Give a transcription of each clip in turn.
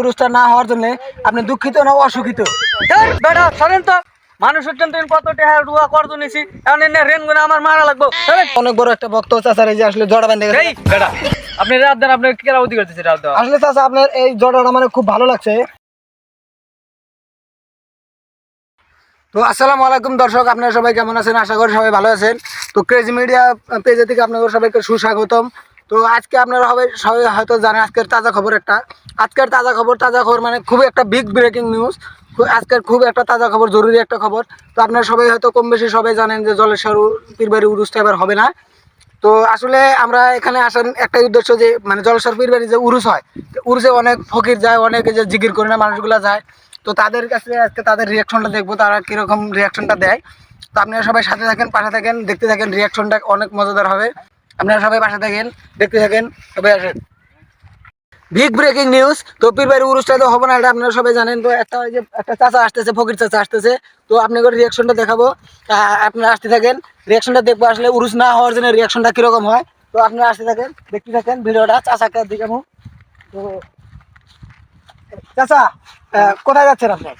উরুসটা না হওয়ার জন্য আপনি দুঃখিত না অসুখিত? বেটা শোনেন তো। জন্য তুমি কত টাকা রুয়া নিছি। এখন এনে রেন গুনে আমার মারা লাগবো। অনেক বড় একটা বক্ত চাচার এই যে আসলে জড়া বান্ধে গেছে। বেটা আপনি রাত দেন আপনি কেরা অধিক করতেছে রাত দেওয়া? আসলে চাচা আপনার এই জড়াটা মানে খুব ভালো লাগছে। তো আসসালামু আলাইকুম দর্শক আপনারা সবাই কেমন আছেন? আশা করি সবাই ভালো আছেন। তো ক্রেজি মিডিয়া পেজে থেকে আপনাদের সবাইকে সুস্বাগতম। তো আজকে আপনারা হবে, সবাই হয়তো জানেন আজকের তাজা খবর একটা। আজকের তাজা খবর তাজা খবর মানে খুবই একটা বিগ ব্রেকিং নিউজ আজকের খুব একটা তাজা খবর, জরুরি একটা খবর। তো আপনারা সবাই হয়তো কম বেশি সবাই জানেন যে জলেশ্বর পীরবাড়ি উরুসটা এবার হবে না। তো আসলে আমরা এখানে আসার একটাই উদ্দেশ্য যে মানে জলসার পীরবাড়ি যে উরুস হয় উরুসে অনেক ফকির যায়, অনেকে যে জিগির করে না মানুষগুলো যায়। তো তাদের কাছে আজকে তাদের রিয়াকশনটা দেখব, তারা কীরকম রিয়াকশনটা দেয়। তো আপনারা সবাই সাথে থাকেন, পাশে থাকেন, দেখতে থাকেন রিয়াকশনটা অনেক মজাদার হবে। আপনারা সবাই পাশে থাকেন, দেখতে থাকেন, সবাই আসেন। বিগ ব্রেকিং নিউজ তো পীরবাড়ি উরুসটা তো হবে না, এটা আপনারা সবাই জানেন। তো একটা ওই যে, একটা চাচা আসতেছে, ফকির চাচা আসতেছে। তো আপনাকে রিয়াকশনটা দেখাবো। আপনারা আসতে থাকেন রিয়াকশনটা দেখব আসলে উরুস না হওয়ার জন্য রিয়াকশনটা কীরকম হয়। তো আপনারা আসতে থাকেন, দেখতে থাকেন ভিডিওটা, চাচাকে দেখাবো তো, চাচা কোথায় যাচ্ছেন আপনার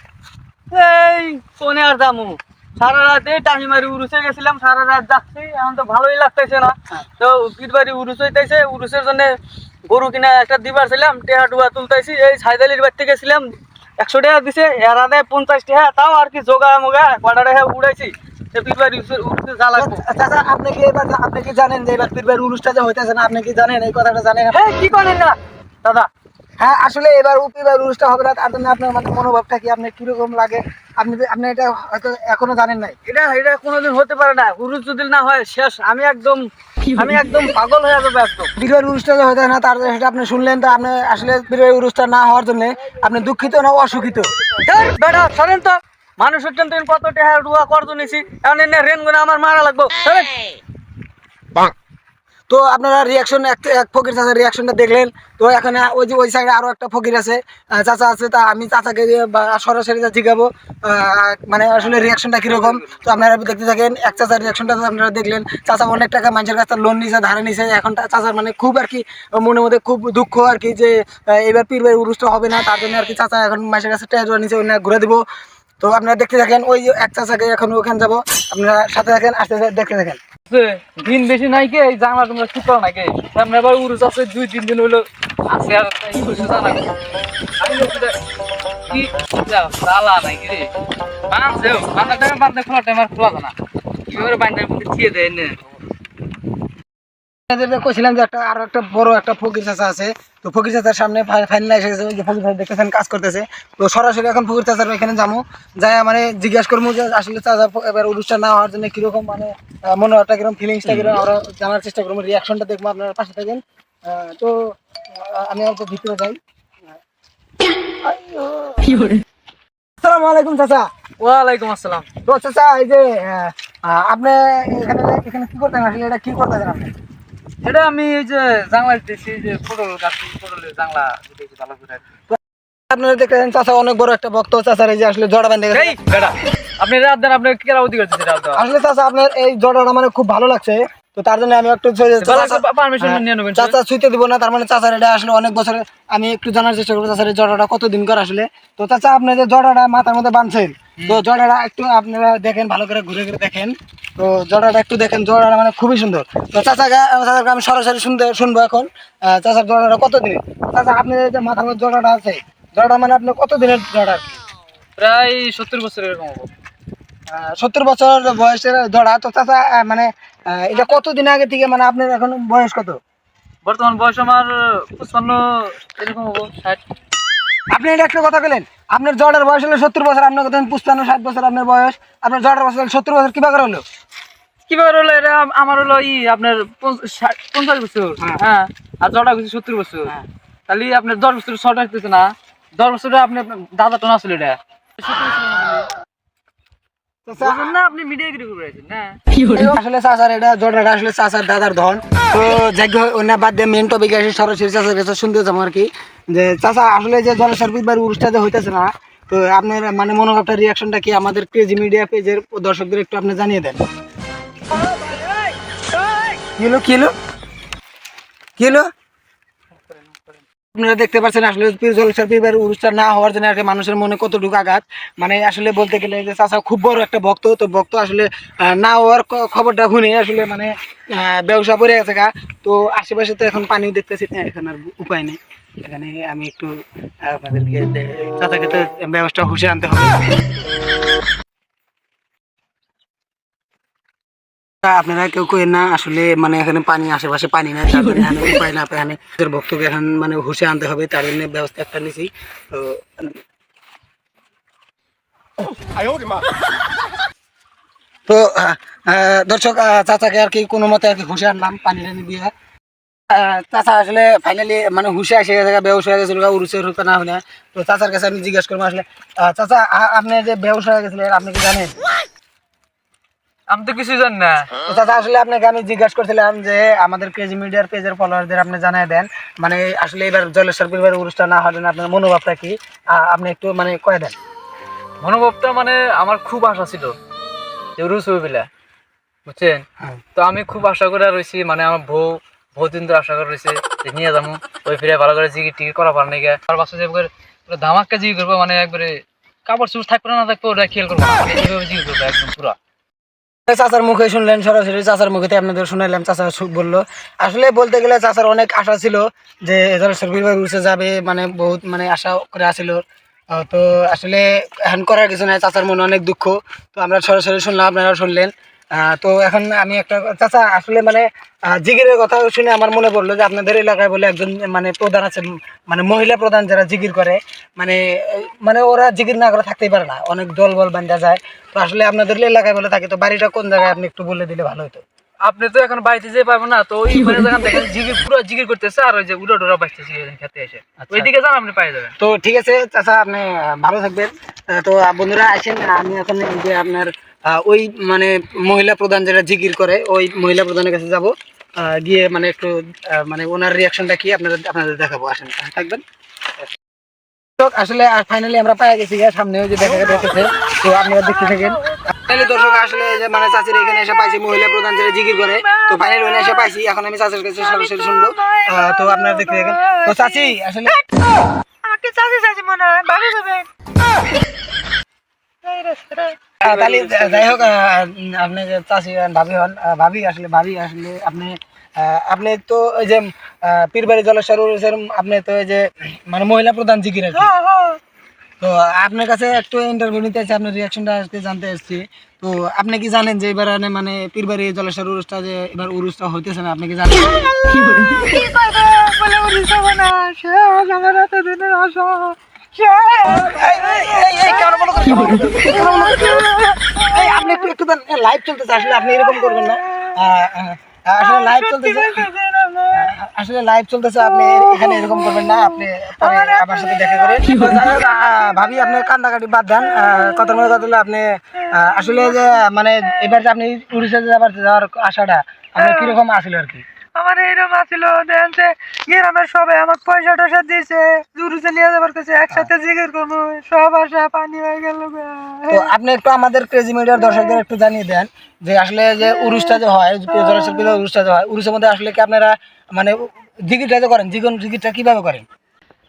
এই কোনে আর দামু সারা রাত এই টাহি মারি উরুসে গেছিলাম সারা রাত যাচ্ছি এখন তো ভালোই লাগতেছে না। তো পীরবাড়ি উরুস হইতেছে উরুসের জন্য গরু কিনা একটা দিবার ছিলাম টেহা টুয়া তুলতেছি এই সাইদালির বাড়িতে গেছিলাম একশো টাকা দিছে এরা দেয় পঞ্চাশ টাকা তাও আর কি জোগা মোগা কটা টাকা উড়াইছি উরুসের উরুসে যা আপনি কি এবার আপনি কি জানেন যে এবার পীরবাড়ি উরুসটা যে হইতেছে না? আপনি কি জানেন? এই কথাটা জানেন কি করেন না? দাদা। হ্যাঁ আসলে এবার উপরিবার অনুষ্ঠান হবে না তার জন্য আপনার মানে মনোভাবটা কি আপনার কীরকম লাগে? আপনি আপনি এটা হয়তো এখনও জানেন নাই। এটা এটা কোনোদিন হতে পারে না। উরুস যদি না হয় শেষ। আমি একদম আমি একদম পাগল হয়ে যাব একদম। অনুষ্ঠান যে হইতে না তার সেটা আপনি শুনলেন তো আপনি আসলে পীরবাড়ি অনুষ্ঠান না হওয়ার জন্য আপনি দুঃখিত না অসুখিত? বেটা শোনেন তো। মানুষের জন্য তুমি কত টাকা রুয়া করতো নিছি এখন এনে রেন গুনে আমার মারা লাগবো। তো আপনারা রিয়াকশন এক এক ফকির চাচার রিয়াকশনটা দেখলেন। তো এখানে ওই যে, ওই সাইডে আরও একটা ফকির আছে চাচা আছে, তা আমি চাচাকে সরাসরি যা জিগাবো মানে আসলে রিয়াকশনটা কীরকম, তো আপনারা দেখতে থাকেন, এক চাচার রিয়াকশনটা আপনারা দেখলেন। চাচা অনেক টাকা মানুষের কাছে লোন নিছে, ধারে নিছে, এখন চাচার মানে খুব আর কি, মনের মধ্যে খুব দুঃখ আর কি যে এবার পীরবাড়ি উরুসটা হবে না, তার জন্য আর কি চাচা এখন মানুষের কাছে টাকা নিচে ওই ঘুরে দিব। তো আপনারা দেখতে থাকেন, ওই এক চাচাকে এখন ওখানে যাব, আপনারা সাথে থাকেন, আসতে আসতে দেখতে থাকেন। দিন বেশি নাই কে, এই জানলা তোমরা ঠিক করো না কে সামনে আবার আছে, দুই তিন দিন হইল আছে আর জানা কি জালা নাই খোলা আর খোলা দেয় না কইছিলাম যে একটা, আরও একটা বড় একটা ফকির চাষা আছে তো ফকির চাচার সামনে ফাইনাল এসে গেছে ওই যে ফকির চাচা দেখতেছেন কাজ করতেছে। তো সরাসরি এখন ফকির চাচার ওইখানে যাব যাই মানে জিজ্ঞাসা করব যে আসলে চাচা এবার অনুষ্ঠান না হওয়ার জন্য কীরকম মানে আহ, মনোভাবটা কীরকম ফিলিংসটা কীরকম আমরা জানার চেষ্টা করব রিয়াকশনটা দেখব আপনার পাশে থাকেন। তো আমি অল্প ভিতরে যাই। আসসালামু আলাইকুম চাচা। ওয়ালাইকুম আসসালাম। তো চাচা এই যে আপনি এখানে এখানে কি করতেন আসলে এটা কি করতেন আপনি? এটা আমি এই যে জাংলা দিতেছি যে পটল গাছ পটলের জাংলা দিতেছি ভালো করে আপনারা চাচা অনেক বড় একটা ভক্ত চাচার এই যে আসলে জড়া বান্ধে গেছে। আপনি রাত দেন আপনি কেরা অধিক করতেছে আসলে চাচা আপনার এই জড়াটা মানে খুব ভালো লাগছে। তো তার জন্য আমি একটু পারমিশন নিয়ে নেবেন চাচা ছুঁতে দিব না তার মানে চাচার এটা আসলে অনেক বছর আমি একটু জানার চেষ্টা করব চাচার এই জড়াটা কতদিন করে আসলে। তো চাচা আপনি যে জড়াটা মাথার মধ্যে বাঁধছেন তো জড়াটা একটু আপনারা দেখেন ভালো করে ঘুরে ঘুরে দেখেন। তো জড়াটা একটু দেখেন জড়াটা মানে খুবই সুন্দর। তো চাচাকে চাচাকে আমি সরাসরি শুনতে শুনব এখন। চাচার জড়াটা কত দিনের চাচা আপনি যে মাথার মধ্যে জড়াটা আছে জড়াটা মানে আপনি কত দিনের জড়া? প্রায় সত্তর বছর এরকম হব সত্তর বছর বয়সের জড়া। তো চাচা মানে এটা কতদিন আগে থেকে মানে আপনার এখন বয়স কত? বর্তমান বয়স আমার পঁচপান্ন এরকম হব ষাট। আপনি এটা একটা কথা বলেন। আপনার জড়ের বয়স হলো সত্তর বছর আপনার কথা পুস্তান্ন ষাট বছর আপনার বয়স। আপনার জড়ের বয়স হলো সত্তর বছর কীভাবে হলো? কীভাবে হলো এটা? আমার হলো ই আপনার পঞ্চাশ বছর। হ্যাঁ। হ্যাঁ আর জটা হচ্ছে সত্তর বছর। হ্যাঁ। তাহলে আপনার দশ বছর শর্ট আসতেছে না। দশ বছরে আপনি আপনার দাদা টোনা আসলে এটা। আপনি মিডিয়া গিরি করে না? আসলে চাচার এটা জড়াটা আসলে চাচার দাদার ধন। তো যাই হোক অন্য বাদ দিয়ে মেন টপিক আসে সরাসরি চাচার কাছে শুনতে যাব আর কি। যে চাচা আসলে যে জলসার বিবার উরুসটা যে হইতেছে না তো আপনার মানে মনোভাবটা রিয়াকশনটা কি আমাদের ক্রেজি মিডিয়া পেজের দর্শকদের একটু আপনি জানিয়ে দেন? কি হলো কি হলো? কি হলো? আপনারা দেখতে পাচ্ছেন আসলে জলসার অনুষ্ঠান না হওয়ার জন্য আর মানুষের মনে কতটুকু আঘাত। মানে আসলে বলতে গেলে যে চাচা খুব বড় একটা ভক্ত, তো ভক্ত আসলে না হওয়ার খবরটা শুনে আসলে মানে ব্যবসা পড়ে গেছে গা। তো আশেপাশে তো এখন পানি দেখতেছি না, এখন আর উপায় নেই। এখানে আমি একটু আপনাদেরকে চাচাকে তো ব্যবস্থা হুশে আনতে হবে। আপনারা কেউ কেউ না, আসলে মানে এখানে পানি, আশেপাশে পানি নাই উপায় না এখানে ভক্তকে এখন মানে হুশে আনতে হবে, তার জন্য ব্যবস্থা একটা নিছি। তো তো দর্শক চাচাকে আর কি কোনো মতে আর কি হুশে আনলাম, পানি টানি দিয়ে। চাচা আসলে ফাইনালি মানে হুশে এসে গেছে বেউস গেছিল উরুসের রূপে না হলে। তো চাচার কাছে আমি জিজ্ঞেস করব আসলে চাচা আপনি যে বেউস গেছিলেন, আপনি কি জানেন? আমি তো কিছু জানি না। চাচা আসলে আপনাকে আমি জিজ্ঞাসা করছিলাম যে আমাদের ক্রেজি মিডিয়ার পেজের ফলোয়ারদের আপনি জানাই দেন। মানে আসলে এবার জলেশ্বর পরিবারের অনুষ্ঠান না হলে আপনার মনোভাবটা কি? আপনি একটু মানে কয়ে দেন। মনোভাবটা মানে আমার খুব আশা ছিল যে রুস হইবিলা বুঝছেন? হ্যাঁ। তো আমি খুব আশা করে রয়েছি মানে আমার বউ বহুত দিন ধরে আশা করে রয়েছে যে নিয়ে যাব ওই ফিরে ভালো করে জিগি টিকিট করা পার নাকি। আর বাসা যে একবার ধামাক্কা জিগি করব মানে একবারে কাপড় চুপ থাকবে না থাকবে ওটা খেয়াল করব জিগি করব একদম পুরো। চাচার মুখে শুনলেন, সরাসরি চাচার মুখেতে আপনাদের শুনাইলাম, চাচা বলল। আসলে বলতে গেলে চাচার অনেক আশা ছিল যে এধারে সরবির ভাই উঠে যাবে মানে বহুত মানে আশা করে আসিল তো আসলে হ্যান করার কিছু নাই, চাচার মনে অনেক দুঃখ। তো আমরা সরাসরি শুনলাম আপনারা শুনলেন। তো এখন আমি একটা, চাচা, আসলে মানে জিগিরের কথা শুনে আমার মনে পড়ল যে আপনাদের এলাকায় বলে একজন মানে প্রধান আছে মানে মহিলা প্রধান যারা জিগির করে মানে মানে ওরা জিগির না করে থাকতেই পারে না। অনেক দল বল বান্ধা যায়। তো আসলে আপনাদের এলাকায় বলে থাকে, তো বাড়িটা কোন জায়গায় আপনি একটু বলে দিলে ভালো হতো? আপনি তো এখন বাড়িতে যেতে পারবেন না তো ওই মানে জায়গা দেখেন জিগির পুরো জিগির করতেছে আর ওই যে উড়া ডোরা বাঁচতেছে খেতে এসে। আচ্ছা। ওইদিকে যান আপনি পাই যাবেন। তো ঠিক আছে চাচা আপনি ভালো থাকবেন। তো বন্ধুরা আসেন আমি এখন যে আপনার ওই মানে মহিলা প্রধান যেটা জিকির করে ওই মহিলা প্রধানের কাছে যাব। গিয়ে মানে একটু মানে ওনার রিয়াকশনটা কি আপনাদের আপনাদের দেখাবো। আসেন থাকবেন। আসলে ফাইনালি আমরা পাই গেছি সামনে ওই যে দেখা যাচ্ছে তো আপনারা দেখতে থাকেন। ফাইনালি দর্শক আসলে যে মানে চাচির এখানে এসে পাইছি মহিলা প্রধান যেটা জিকির করে তো ফাইনালি ওখানে এসে পাইছি। এখন আমি চাচির কাছে সরাসরি শুনব। তো আপনারা দেখতে থাকেন। তো চাচি আসলে আমাকে চাচি চাচি মনে হয় ভাবি ভাবেন তাহলে যাই হোক আপনি যে চাষি হন, ভাবি হন ভাবি আসলে ভাবি আসলে আপনি আহ, আপনি তো ওই যে আহ, পীরবাড়ি জলেশ্বর আপনি তো ওই যে মানে মহিলা প্রধান জিকির কি। তো আপনার কাছে একটু ইন্টারভিউ নিতে চাই আপনার রিয়াকশনটা আজকে জানতে এসেছি। তো আপনি কি জানেন যে এবার মানে- পীরবাড়ি জলেশ্বর উরুসটা যে এবার উরুসটা হইতেছে না আপনি কি জানেন? আপনি একটু একটু লাইভ চলতেছে আসলে আপনি এরকম করবেন না। আসলে লাইভ চলতেছে। আসলে লাইভ চলতেছে আপনি এখানে এরকম করবেন না আপনি আমার সাথে দেখা করেন ভাবি আপনি কান্দাকাটি বাদ দেন। আহ, কথার মধ্যে কথা হলো আপনি আসলে যে মানে এবার যে আপনি উড়িষ্যাতে যাবার যাওয়ার আশাটা আপনার কীরকম আসলে আর কি? আমার এইরকম আছিল দেখেন যে গ্রামের সবাই আমার পয়সা টয়সা দিয়েছে দূরে নিয়ে যাবার কাছে একসাথে জিগির করব সব আসা পানি হয়ে গেল তো আপনি একটু আমাদের ক্রেজি মিডিয়ার দর্শকদের একটু জানিয়ে দেন যে আসলে যে উরুসটা যে হয় জনশিল্পীদের উরুসটা যে হয় উরুসের মধ্যে আসলে কি আপনারা মানে জিগিরটা যে করেন জিগন জিগিরটা কীভাবে করেন?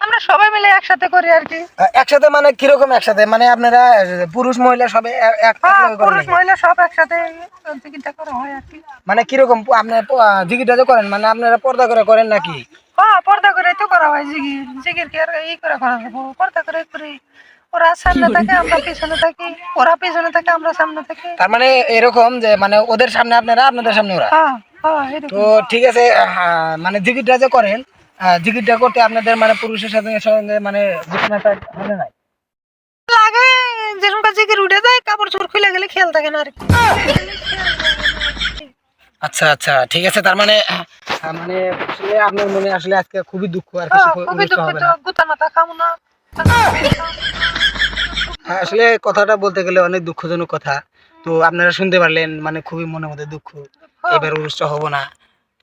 আমরা সবাই মিলে একসাথে করি আর কি। একসাথে মানে কীরকম একসাথে? মানে আপনারা পুরুষ মহিলা সবে হ্যাঁ, পুরুষ মহিলা সব একসাথে জিগিরটা করা হয় আর কি। মানে কীরকম প- যে করেন মানে আপনারা পর্দা করে করেন নাকি? হ্যাঁ পর্দা করে তো করা হয় জিগির জিগির কি আর ই করে করা পর্দা করে করি। ওরা সামনে থাকে আমরা পিছনে থাকি ওরা পিছনে থাকে আমরা সামনে থাকি। তার মানে এরকম যে মানে ওদের সামনে আপনারা আপনাদের সামনে ওরা? হ্যাঁ হ্যাঁ তো ঠিক আছে মানে জিগিরটা যে করেন আহ, জিগিরটা করতে আপনাদের মানে পুরুষের সাথে সঙ্গে মানে বিছানাটা হবে না লাগে যেরকম জিগির উঠে যায় কাপড় চোর খুলে গেলে খেয়াল থাকে না আর কি। আচ্ছা আচ্ছা ঠিক আছে তার মানে মানে আসলে আপনার মনে আসলে আজকে খুবই দুঃখ আর হ্যাঁ, কিছু খুবই অনুষ্ঠান হবে দুঃখিত না? গুতা মাথা খামো না। হ্যাঁ, আসলে কথাটা বলতে গেলে অনেক দুঃখজনক কথা। তো আপনারা শুনতে পারলেন মানে খুবই মনে মধ্যে দুঃখ। এবার অনুষ্ঠান হব না।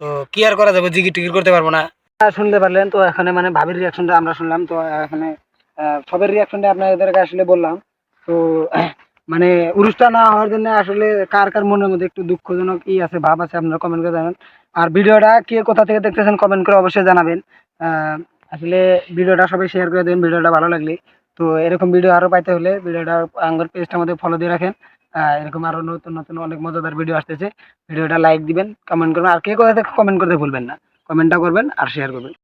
তো কি আর করা যাবে? জিগির টিকিট করতে পারব না। শুনতে পারলেন, তো এখানে মানে ভাবির রিয়াকশনটা আমরা শুনলাম, তো এখানে সবের রিয়াকশনটা আপনাদেরকে আসলে বললাম। তো মানে অনুষ্ঠান না হওয়ার জন্য আসলে কার কার মনের মধ্যে একটু দুঃখজনক ই আছে, ভাব আছে, আপনারা কমেন্ট করে জানাবেন। আর ভিডিওটা কে কোথা থেকে দেখতেছেন কমেন্ট করে অবশ্যই জানাবেন। আসলে ভিডিওটা সবাই শেয়ার করে দেবেন, ভিডিওটা ভালো লাগলে। তো এরকম ভিডিও আরও পাইতে হলে ভিডিওটা আঙ্গুর পেজটার মধ্যে ফলো দিয়ে রাখেন। এরকম আরও নতুন নতুন, অনেক মজাদার ভিডিও আসতেছে। ভিডিওটা লাইক দিবেন কমেন্ট করবেন। আর কে কোথা থেকে কমেন্ট করতে ভুলবেন না। কমেন্টটা করবেন আর শেয়ার করবেন।